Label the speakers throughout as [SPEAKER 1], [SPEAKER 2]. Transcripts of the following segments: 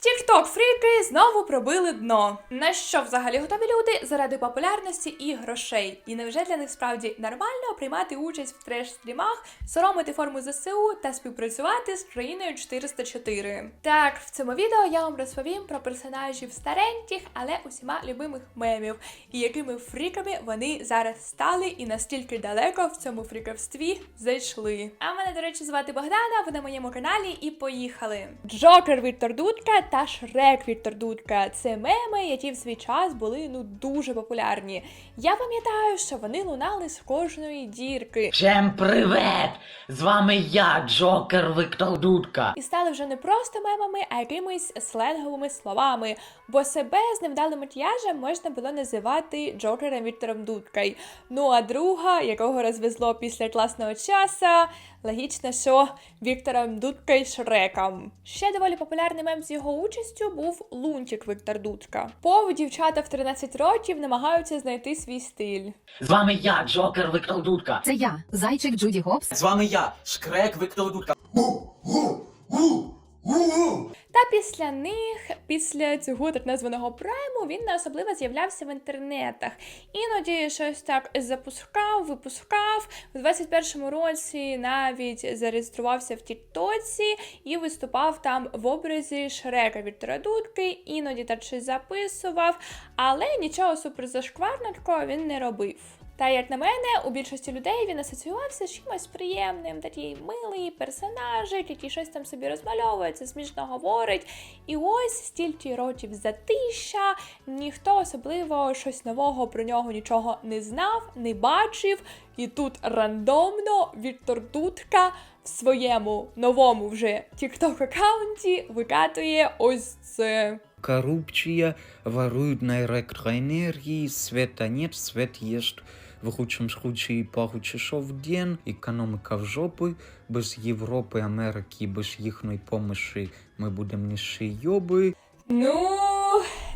[SPEAKER 1] Тікток фріки знову пробили дно. На що взагалі готові люди заради популярності і грошей? І невже для них справді нормально приймати участь в треш-стрімах, соромити форму ЗСУ та співпрацювати з країною 404? Так, в цьому відео я вам розповім про персонажів стареньких, але усіма любимих мемів, і якими фріками вони зараз стали, і настільки далеко в цьому фріковстві зайшли. А мене, до речі, звати Богдана, ви на моєму каналі, і поїхали. Джокер Віктор Дудка та Шрек Віктор Дудка це меми, які в свій час були ну дуже популярні. Я пам'ятаю, що вони лунали з кожної дірки.
[SPEAKER 2] Всем привет! З вами я, Джокер Віктор Дудка.
[SPEAKER 1] І стали вже не просто мемами, а якимись сленговими словами, бо себе з невдалим макіяжем можна було називати Джокером Віктором Дудкою. Ну а друга, якого розвезло після класного часу, логічно, що Віктором Дудкою Шреком. Ще доволі популярний мем з його участю був Лунтик Віктор Дудка. Пов дівчата в 13 років намагаються знайти свій стиль.
[SPEAKER 2] З вами я, Джокер Віктор Дудка.
[SPEAKER 3] Це я, зайчик Джуді Гопс.
[SPEAKER 4] З вами я, Шкрек Віктор Дудка.
[SPEAKER 1] Та після них, після цього так названого прайму, він не особливо з'являвся в інтернетах. Іноді щось так запускав, випускав. У 21-му році навіть зареєструвався в Тіктоці і виступав там в образі Шрека Віктора Дудки, іноді так щось записував, але нічого суперзашкварного він не робив. Та як на мене, у більшості людей він асоціювався з чимось приємним, такий милий персонажик, який щось там собі розмальовується, смішно говорить. І ось стільки років затища, ніхто особливо щось нового про нього нічого не знав, не бачив. І тут рандомно Віктор Дудка в своєму новому вже TikTok аккаунті викатує ось це.
[SPEAKER 5] Коррупция, воруют на электроэнергии, света нет, свет есть в худшем случае пару часов в день, экономика в жопы, без Європи, Америки, без їхньої помощи ми будемо ніші йоби.
[SPEAKER 1] Ну,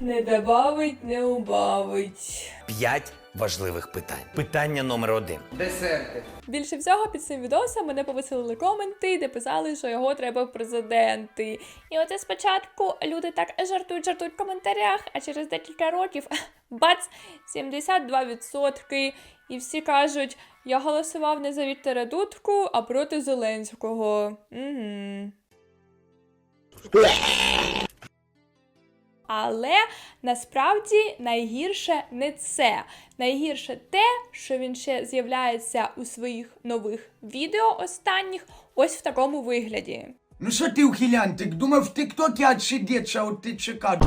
[SPEAKER 1] не добавить, не убавить.
[SPEAKER 6] П'ять важливих питань. Питання номер один. Десерти.
[SPEAKER 1] Більше всього під цим відосом мене повеселили коменти, де писали, що його треба в президенти. І оце спочатку люди так жартують, жартують в коментарях, а через декілька років бац, 72%. І всі кажуть, я голосував не за Віктора Дудку, а проти Зеленського. Угу. Але насправді найгірше не це. Найгірше те, що він ще з'являється у своїх нових відео останніх, ось в такому вигляді.
[SPEAKER 7] Ну що ти ухилянтик, думав в тіктокі отсидеться, а от ти чекав.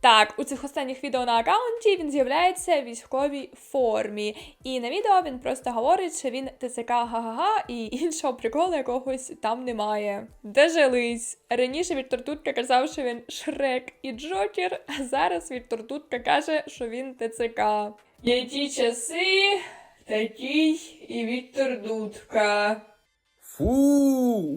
[SPEAKER 1] Так, у цих останніх відео на аккаунті він з'являється в військовій формі. І на відео він просто говорить, що він ТЦК га-га-га, і іншого приколу якогось там немає. Дожились. Раніше Віктор Дудка казав, що він Шрек і Джокер, а зараз Віктор Дудка каже, що він ТЦК. Які часи, такий і Віктор Дудка.
[SPEAKER 7] Фу,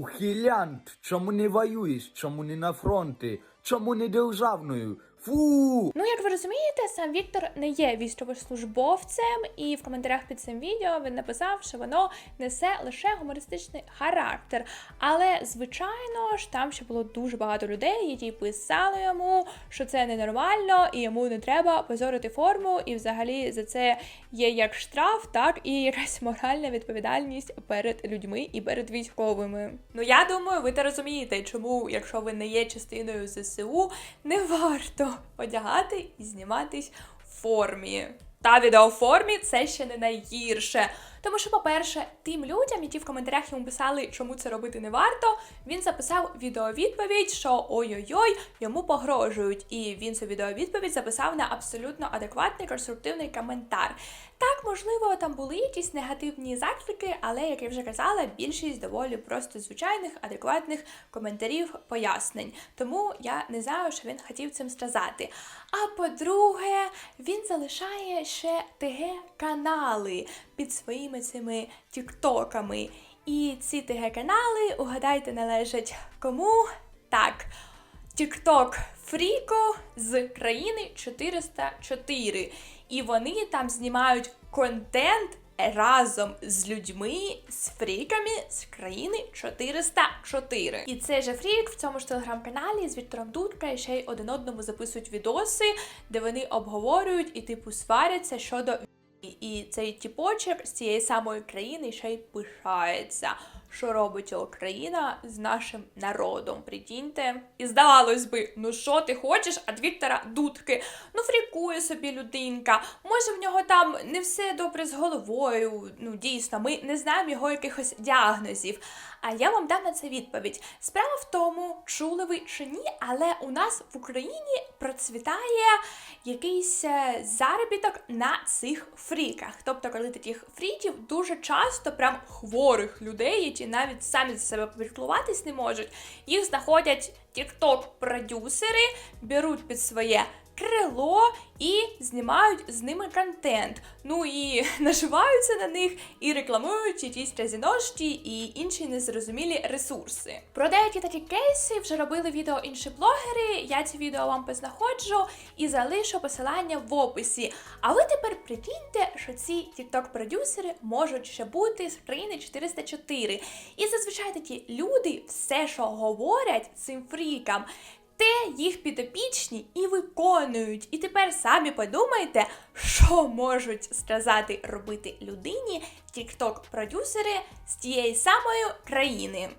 [SPEAKER 7] ухилянт, чому не воюєш, чому не на фронті, чому не державною? Фу!
[SPEAKER 1] Ну, як ви розумієте, сам Віктор не є військовослужбовцем, і в коментарях під цим відео він написав, що воно несе лише гумористичний характер. Але, звичайно ж, там ще було дуже багато людей, які писали йому, що це ненормально, і йому не треба позорити форму, і взагалі за це є як штраф, так і якась моральна відповідальність перед людьми і перед військовими. Ну я думаю, ви те розумієте, чому, якщо ви не є частиною ЗСУ, не варто одягати і зніматись в формі. Та відео формі це ще не найгірше. Тому що, по-перше, тим людям, які в коментарях йому писали, чому це робити не варто, він записав відеовідповідь, що ой-ой-ой, йому погрожують. І він цю відеовідповідь записав на абсолютно адекватний конструктивний коментар. Так, можливо, там були якісь негативні заклики, але, як я вже казала, більшість доволі просто звичайних, адекватних коментарів, пояснень. Тому я не знаю, що він хотів цим сказати. А по-друге, він залишає ще ТГ-канали під своїми цими тіктоками. І ці ТГ-канали, угадайте, належать кому? Так. TikTok Фріко з країни 404. І вони там знімають контент разом з людьми, з фріками з країни 404. І цей же фрік в цьому ж телеграм-каналі з Віктором Дудка ще й один одному записують відоси, де вони обговорюють і типу сваряться щодо і- І цей тіпочер з цієї самої країни ще й пишається, що робить Україна з нашим народом. Прикиньте. І здавалось би, ну що ти хочеш від Віктора Дудки? Ну, фрікує собі людинка. Може, в нього там не все добре з головою. Ну, дійсно, ми не знаємо його якихось діагнозів. А я вам дам на це відповідь. Справа в тому, чули ви чи ні, але у нас в Україні процвітає якийсь е, заробіток на цих фріках. Тобто, коли таких фріків дуже часто прям хворих людей, які навіть самі за себе попіклуватись не можуть, їх знаходять тікток-продюсери, беруть під своє. Крило і знімають з ними контент. Ну і наживаються на них і рекламують якісь казіношки і інші незрозумілі ресурси. Про деякі такі кейси вже робили відео інші блогери. Я ці відео вам познаходжу і залишу посилання в описі. А ви тепер прикиньте, що ці тікток-продюсери можуть ще бути з країни 404. І зазвичай такі люди все, що говорять цим фрікам, те їх підопічні і виконують. І тепер самі подумайте, що можуть сказати робити людині тікток-продюсери з тієї самої країни.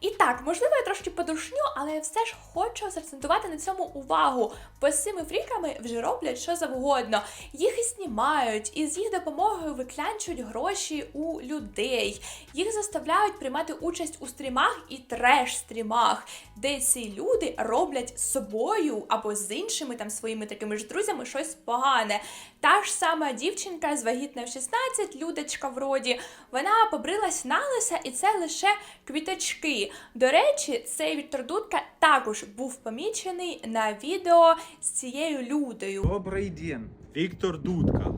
[SPEAKER 1] І так, можливо, я трошки подушню, але я все ж хочу закцентувати на цьому увагу. Бо з цими фріками вже роблять що завгодно. Їх і знімають, і з їх допомогою виклянчують гроші у людей. Їх заставляють приймати участь у стрімах і треш-стрімах, де ці люди роблять з собою або з іншими там своїми такими ж друзями щось погане. Та ж сама дівчинка з вагітна в 16, Людочка вроді, вона побрилась на лиса, і це лише квіточки. До речі, цей Віктор Дудка також був помічений на відео з цією людою.
[SPEAKER 8] Добрий день, Віктор Дудка.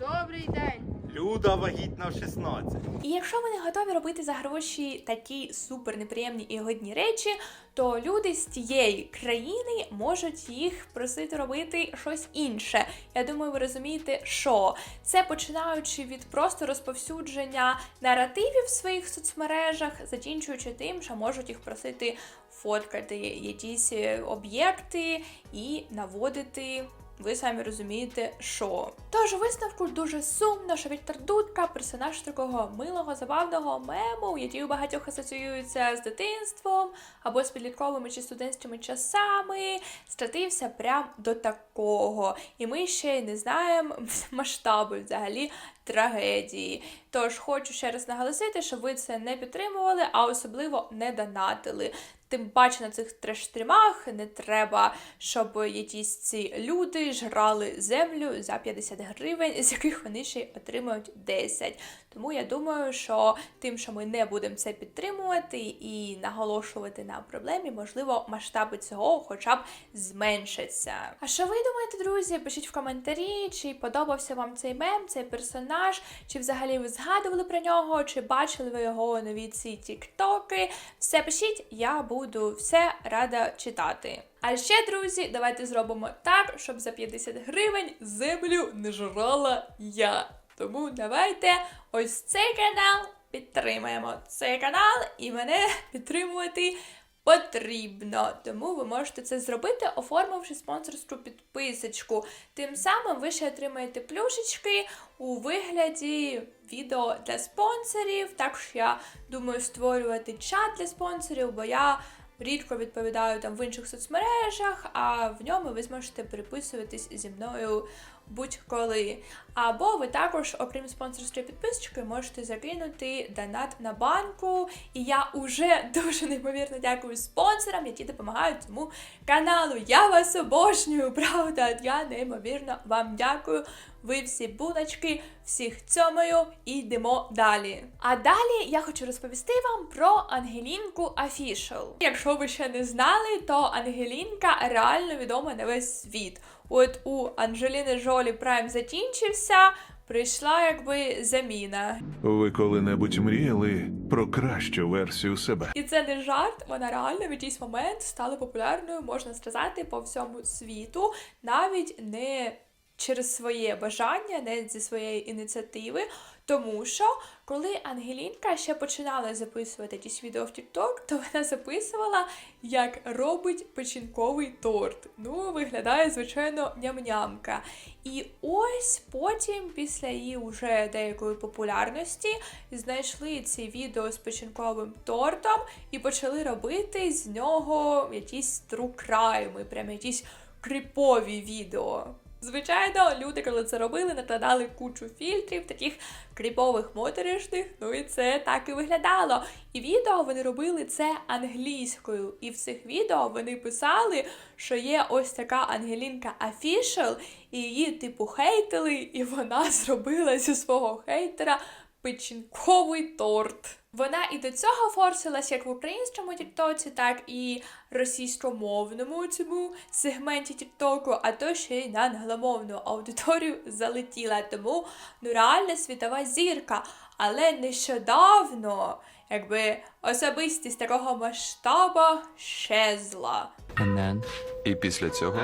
[SPEAKER 9] Добрий день.
[SPEAKER 8] Люда вагітна в 16.
[SPEAKER 1] І якщо ви не готові робити за гроші такі супер неприємні і годні речі, то люди з тієї країни можуть їх просити робити щось інше. Я думаю, ви розумієте, що це починаючи від просто розповсюдження наративів в своїх соцмережах, закінчуючи тим, що можуть їх просити фоткати якісь е, об'єкти і наводити ви самі розумієте, що. Тож висновку дуже сумно, що Віктор Дудка, персонаж такого милого, забавного мему, який у багатьох асоціюється з дитинством або з підлітковими чи студентськими часами, стратився прям до такого. І ми ще й не знаємо масштаби взагалі трагедії. Тож хочу ще раз наголосити, що ви це не підтримували, а особливо не донатили. Тим паче на цих треш-стрімах не треба, щоб якісь ці люди жрали землю за 50 гривень, з яких вони ще й отримують 10. Тому я думаю, що тим, що ми не будемо це підтримувати і наголошувати на проблемі, можливо, масштаби цього хоча б зменшаться. А що ви думаєте, друзі? Пишіть в коментарі, чи подобався вам цей мем, цей персонаж, чи взагалі ви згадували про нього, чи бачили ви його нові ці тіктоки. Все пишіть, я буду все рада читати. А ще, друзі, давайте зробимо так, щоб за 50 гривень землю не жрала я. Тому давайте ось цей канал підтримаємо. Цей канал і мене підтримувати потрібно. Тому ви можете це зробити, оформивши спонсорську підписочку. Тим самим ви ще отримаєте плюшечки у вигляді відео для спонсорів. Також я думаю створювати чат для спонсорів, бо я. Рідко відповідаю там в інших соцмережах, а в ньому ви зможете переписуватись зі мною будь-коли. Або ви також, окрім спонсорської підписочки, можете закинути донат на банку. І я уже дуже неймовірно дякую спонсорам, які допомагають цьому каналу. Я вас обожнюю, правда. Я неймовірно вам дякую. Ви всі булочки, всіх цьомою і йдемо далі. А далі я хочу розповісти вам про Ангелінку Official. Якщо ви ще не знали, то Ангелінка реально відома на весь світ. От у Анджеліни Жолі Прайм закінчився, прийшла якби заміна.
[SPEAKER 10] Ви коли-небудь мріяли про кращу версію себе?
[SPEAKER 1] І це не жарт, вона реально в якийсь момент стала популярною, можна сказати, по всьому світу, навіть не через своє бажання, не зі своєї ініціативи. Тому що коли Ангелінка ще починала записувати якісь відео в TikTok, то вона записувала, як робить печінковий торт. Ну, виглядає, звичайно, ням-нямка. І ось потім, після її вже деякої популярності, знайшли ці відео з печінковим тортом і почали робити з нього якісь тру-крайми, прям якісь кріпові відео. Звичайно, люди, коли це робили, накладали кучу фільтрів, таких кріпових моторошних, ну і це так і виглядало. І відео вони робили це англійською. І в цих відео вони писали, що є ось така Ангелінка Official, і її, типу, хейтили, і вона зробила зі свого хейтера печінковий торт. Вона і до цього форсилась як в українському тіктоці, так і російськомовному цьому сегменті тіктоку, а то ще й на англомовну аудиторію залетіла. Тому ну реальна світова зірка. Але нещодавно, якби особистість такого масштаба щезла.
[SPEAKER 11] And then
[SPEAKER 10] І після цього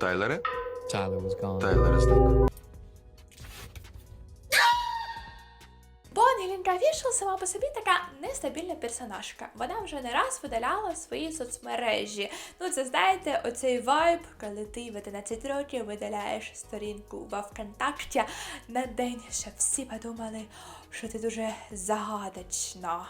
[SPEAKER 10] Тайлере?
[SPEAKER 11] Tyler was gone.
[SPEAKER 10] Тайлер зник.
[SPEAKER 1] Вішел сама по собі така нестабільна персонажка. Вона вже не раз видаляла свої соцмережі. Ну, це знаєте, оцей вайб, коли ти в 11 років видаляєш сторінку во ВКонтакті на день, щоб всі подумали, що ти дуже загадочна.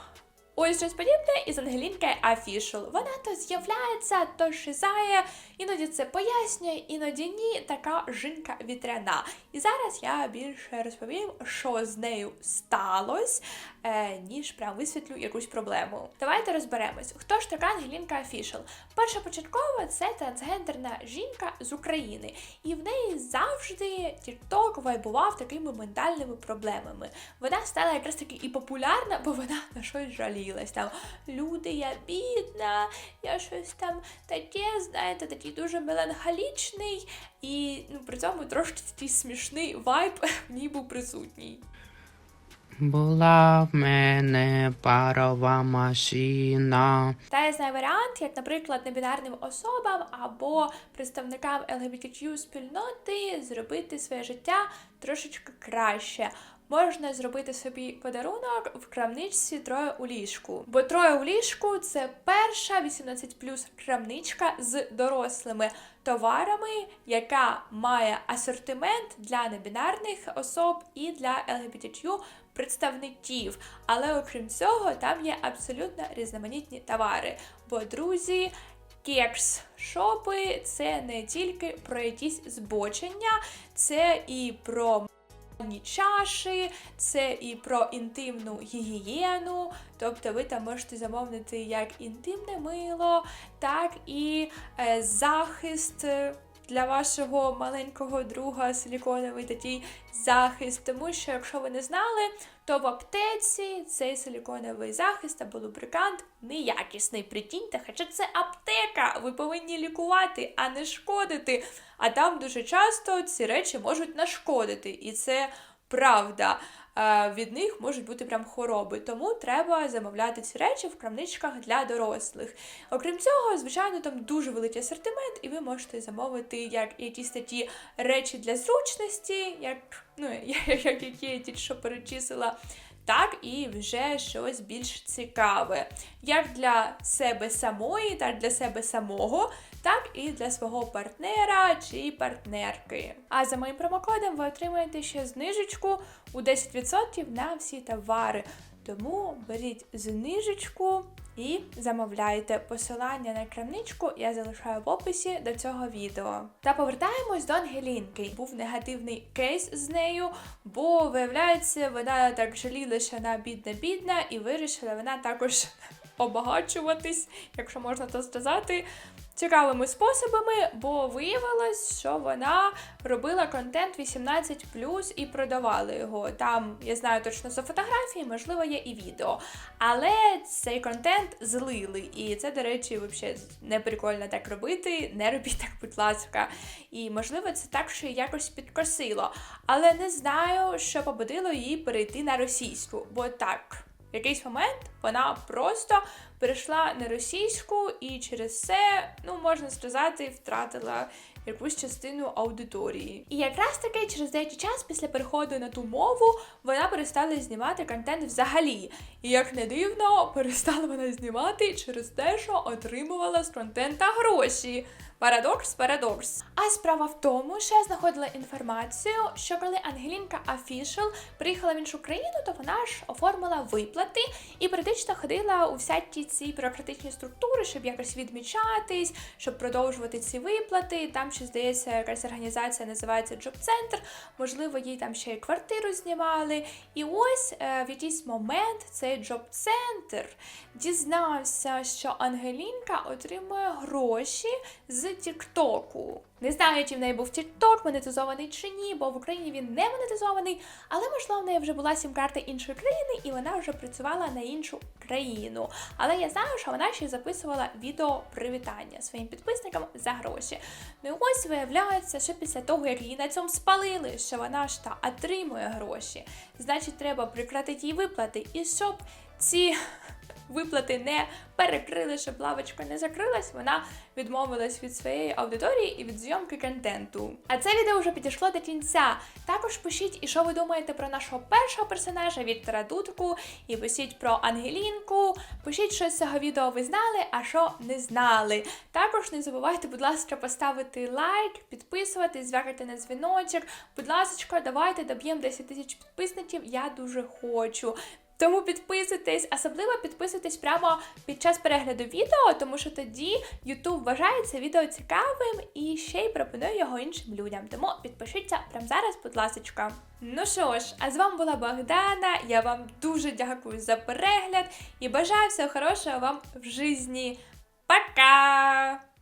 [SPEAKER 1] Ось щось подібне із Ангелінкою Official. Вона то з'являється, то шизає, іноді це пояснює, іноді ні, така жінка вітряна. І зараз я більше розповім, що з нею сталося, е, ніж прям висвітлю якусь проблему. Давайте розберемось, хто ж така Ангелінка Official? Першопочатково це трансгендерна жінка з України, і в неї завжди TikTok вайбував такими ментальними проблемами. Вона стала якраз таки і популярна, бо вона на щось жалілась. Там люди, я бідна, я щось там таке, знаєте, такий дуже меланхолічний, і ну, при цьому трошки такий смішний вайб в ній був присутній.
[SPEAKER 11] Була в мене парова машина.
[SPEAKER 1] Та я знаю варіант, як, наприклад, небінарним особам або представникам LGBTQ спільноти зробити своє життя трошечки краще. Можна зробити собі подарунок в крамничці троє у ліжку. Бо троє у ліжку це перша 18 крамничка з дорослими товарами, яка має асортимент для небінарних особ і для LGBTQ представників. Але окрім цього, там є абсолютно різноманітні товари. Бо друзі. Кекс шопи це не тільки про якісь збочення, це і про чаші, це і про інтимну гігієну. Тобто ви там можете замовити як інтимне мило, так і е, захист. Для вашого маленького друга силіконовий такий захист, тому що, якщо ви не знали, то в аптеці цей силіконовий захист або лубрикант неякісний. Прикиньте, хоча це аптека, ви повинні лікувати, а не шкодити. А там дуже часто ці речі можуть нашкодити, і це правда. Е, Від них можуть бути прям хвороби, тому треба замовляти ці речі в крамничках для дорослих. Окрім цього, звичайно, там дуже великий асортимент, і ви можете замовити як якісь такі речі для зручності, як ну як, як які я тільки що перечислила. Так і вже щось більш цікаве, як для себе самої, так для себе самого, так і для свого партнера чи партнерки. А за моїм промокодом ви отримаєте ще знижечку у 10% на всі товари. Тому беріть знижечку і замовляйте. Посилання на крамничку я залишаю в описі до цього відео. Та повертаємось до Ангелінки. Був негативний кейс з нею, бо виявляється, вона так жаліла, що вона бідна-бідна, і вирішила вона також обагачуватись, якщо можна то сказати. Цікавими способами, бо виявилось, що вона робила контент 18 і продавала його. Там я знаю точно за фотографії, можливо, є і відео. Але цей контент злили. І це, до речі, взагалі не прикольно так робити. Не робіть так, будь ласка. І можливо, це так, що якось підкосило. Але не знаю, що побудило її перейти на російську, бо так. Якийсь момент вона просто перейшла на російську і через це, ну можна сказати, втратила якусь частину аудиторії. І якраз таки через деякий час після переходу на ту мову вона перестала знімати контент взагалі. І як не дивно, перестала вона знімати через те, що отримувала з контента гроші. Парадокс, парадокс. А справа в тому, що я знаходила інформацію, що коли Ангелінка Official приїхала в іншу країну, то вона ж оформила виплати і періодично ходила у всякі ці бюрократичні структури, щоб якось відмічатись, щоб продовжувати ці виплати. Там ще здається, якась організація називається Center, можливо, їй там ще й квартиру знімали. І ось е, в якийсь момент цей Center дізнався, що Ангелінка отримує гроші з Тіктоку. Не знаю, чи в неї був Тікток монетизований чи ні, бо в Україні він не монетизований, але можливо в неї вже була сім-карта іншої країни, і вона вже працювала на іншу країну. Але я знаю, що вона ще записувала відео привітання своїм підписникам за гроші. Ну і ось виявляється, що після того, як її на цьому спалили, що вона ж та отримує гроші, значить, треба прекратити їй виплати, і щоб ці виплати не перекрили, щоб лавочка не закрилась, вона відмовилась від своєї аудиторії і від зйомки контенту. А це відео вже підійшло до кінця. Також пишіть, і що ви думаєте про нашого першого персонажа Віктора Дудку, і пишіть про Ангелінку. Пишіть, що з цього відео ви знали, а що не знали. Також не забувайте, будь ласка, поставити лайк, підписуватись, звякати на дзвіночок. Будь ласка, давайте доб'ємо 10 тисяч підписників. Я дуже хочу. Тому підписуйтесь, особливо підписуйтесь прямо під час перегляду відео, тому що тоді YouTube вважає це відео цікавим і ще й пропонує його іншим людям. Тому підпишіться прямо зараз, будь ласка. Ну що ж, а з вами була Богдана. Я вам дуже дякую за перегляд і бажаю всього хорошого вам в житті. Пока!